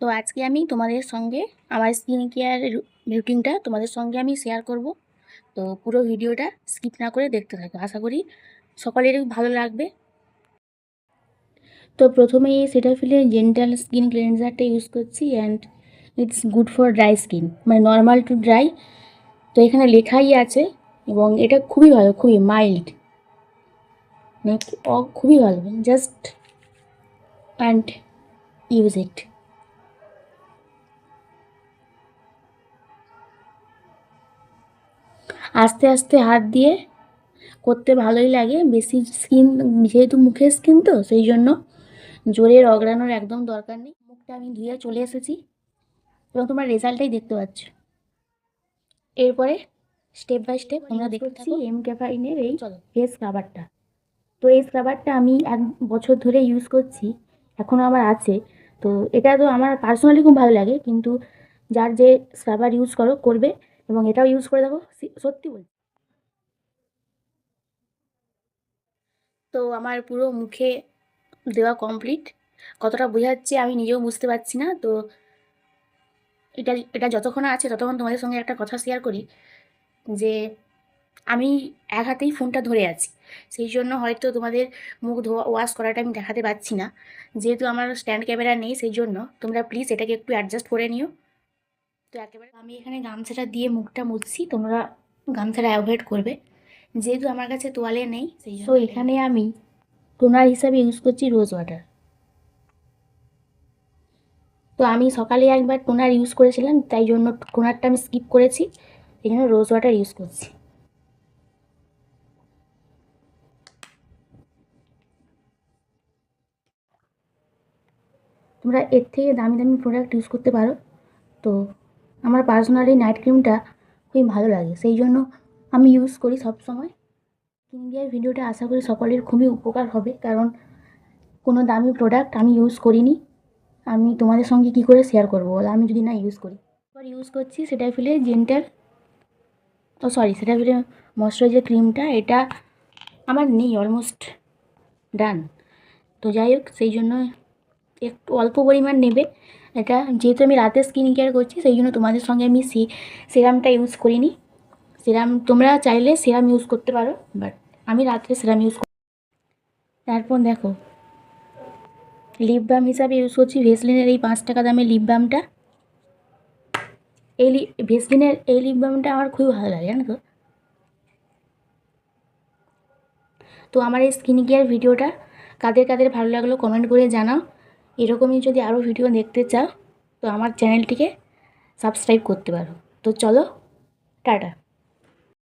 তো আজকে আমি তোমাদের সঙ্গে আমার স্কিন কেয়ার রুটিনটা তোমাদের সঙ্গে আমি শেয়ার করব। তো পুরো ভিডিওটা স্কিপ না করে দেখতে থাকো। আশা করি সকলেরই ভালো লাগবে। তো প্রথমেই সেটাফিলের জেন্টাল স্কিন ক্লেনজারটা ইউজ করছি and it's good for dry skin মানে নর্মাল টু ড্রাই তো এখানে লেখাই আছে এবং এটা খুবই ভালো, খুবই মাইল্ড মানে খুবই ভালো। জাস্ট অ্যান্ড ইউজ ইট আস্তে আস্তে হাত দিয়ে করতে ভালোই লাগে। বেশি স্কিন যেহেতু মুখের স্কিন তো সেই জন্য জোরে রগড়ানোর একদম দরকার নেই। মুখটা আমি ধুয়ে চলে এসেছি এবং তোমার রেজাল্টটাই দেখতে পাচ্ছ। এরপরে স্টেপ বাই স্টেপ তোমরা দেখছি এম ক্যাফাইনের এই ফেস কাভারটা তো এই স্ক্রাবারটা আমি এক বছর ধরে ইউজ করছি এখনও আমার আছে। তো এটা তো আমার পার্সোনালি খুব ভালো লাগে কিন্তু যার যে স্ক্রাবার ইউজ করো করবে। এবং এটাও ইউজ করে দেখো সত্যি বলছি। তো আমার পুরো মুখে দেওয়া কমপ্লিট কতটা বোঝাচ্ছে আমি নিজেও বুঝতে পারছি না। তো এটা এটা যতক্ষণ আছে ততক্ষণ তোমাদের সঙ্গে একটা কথা শেয়ার করি যে আমি এক হাতেই ফোনটা ধরে আছি। সেই জন্য হয়তো তোমাদের মুখ ধোয়া ওয়াশ করাটা আমি দেখাতে পাচ্ছি না। যেহেতু আমার স্ট্যান্ড ক্যামেরা নেই, সেই জন্য তোমরা প্লিজ এটাকে একটু অ্যাডজাস্ট করে নিও। তো একেবারে আমি এখানে গামছাটা দিয়ে মুখটা মুছছি, তোমরা গামছাটা অ্যাভয়েড করবে। যেহেতু আমার কাছে তোয়ালে নেই, সেই জন্য এখানে আমি টোনার হিসাবে ইউজ করছি রোজ ওয়াটার তো আমি সকালে একবার টোনার ইউজ করেছিলাম, তাই জন্য টোনারটা আমি স্কিপ করেছি এই জন্য রোজ ওয়াটার ইউজ করছি। তোমরা এর থেকে দামি দামি প্রোডাক্ট ইউজ করতে পারো। তো আমার পার্সোনালি নাইট ক্রিমটা খুবই ভালো লাগে। সেই জন্য আমি ইউজ করি সব সময় স্কিন কেয়ার ভিডিওটা আশা করি সকলের খুবই উপকার হবে। কারণ কোনো দামি প্রোডাক্ট আমি ইউজ করিনি। আমি তোমাদের সঙ্গে কি করে শেয়ার করব বলো? আমি যদি না ইউজ করি। এবার ইউজ করছি সেটা ফেলে জেন্টার ও সরি সেটা ফেলে ময়শ্চারাইজার ক্রিমটা এটা আমার নেই অলমোস্ট ডান তো যাই হোক, সেই জন্য একটু অল্প পরিমাণ নেবে। এটা যেহেতু আমি রাতে স্কিন কেয়ার করছি, সেই জন্য তোমাদের সঙ্গে আমি সি সিরামটা ইউজ করিনি। সিরাম তোমরা চাইলে সিরাম ইউজ করতে পারো বাট আমি রাত্রে সিরাম ইউজ করি তারপর দেখো লিপ বাম হিসাবে ইউজ করছি ভেসলিনের এই পাঁচ টাকা দামের লিপ বামটা এই লি ভেসলিনের এই লিপ বামটা আমার খুবই ভালো লাগে, জানো তো? তো আমার এই স্কিন কেয়ার ভিডিওটা কাদের কাদের ভালো লাগল কমেন্ট করে জানাও। এরকমই যদি আরও ভিডিও দেখতে চাও, তো আমার চ্যানেলটিকে সাবস্ক্রাইব করতে পারো। তো চলো, টাটা।